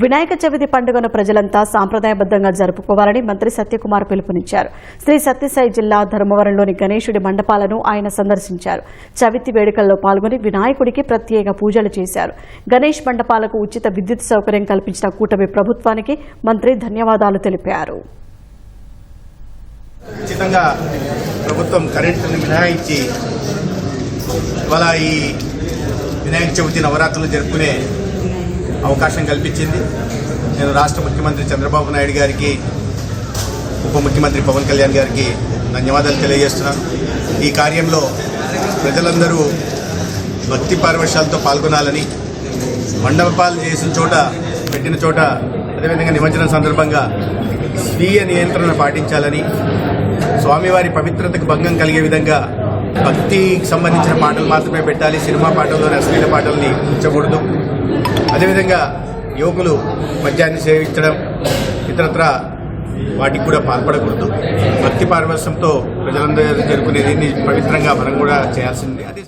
వినాయక చవితి పండుగను ప్రజలంతా సాంప్రదాయబద్దంగా జరుపుకోవాలని మంత్రి సత్యకుమార్ పిలుపునిచ్చారు. శ్రీ సత్యసాయి జిల్లా ధర్మవరంలోని గణేశుడి మండపాలను ఆయన సందర్శించారు. చవితి వేడుకల్లో పాల్గొని వినాయకుడికి ప్రత్యేక పూజలు చేశారు. గణేష్ మండపాలకు ఉచిత విద్యుత్ సౌకర్యం కల్పించిన కూటమి ప్రభుత్వానికి మంత్రి ధన్యవాదాలు తెలిపారు. ప్రభుత్వం మినహాయించి ఇవాళ ఈ వినాయక చవితి నవరాత్రులు జరుపుకునే అవకాశం కల్పించింది. నేను రాష్ట్ర ముఖ్యమంత్రి చంద్రబాబు నాయుడు గారికి ఉప ముఖ్యమంత్రి పవన్ కళ్యాణ్ గారికి ధన్యవాదాలు తెలియజేస్తున్నాను. ఈ కార్యంలో ప్రజలందరూ భక్తి పారవశాలతో పాల్గొనాలని మండపాలు చేసిన చోట పెట్టిన చోట అదేవిధంగా నిమజ్జనం సందర్భంగా స్వీయ నియంత్రణ పాటించాలని స్వామివారి పవిత్రతకు భంగం కలిగే విధంగా భక్తికి సంబంధించిన పాటలు మాత్రమే పెట్టాలి. సినిమా పాటల్లోని అశ్లీల పాటల్ని ఉంచకూడదు. అదేవిధంగా యువకులు మద్యాన్ని సేవించడం ఇతరత్ర వాటికి కూడా పాల్పడకూడదు. భక్తి పారవశ్యంతో ప్రజలందరూ జరుపుకునే దీన్ని పవిత్రంగా మనం కూడా చేయాల్సింది. అదే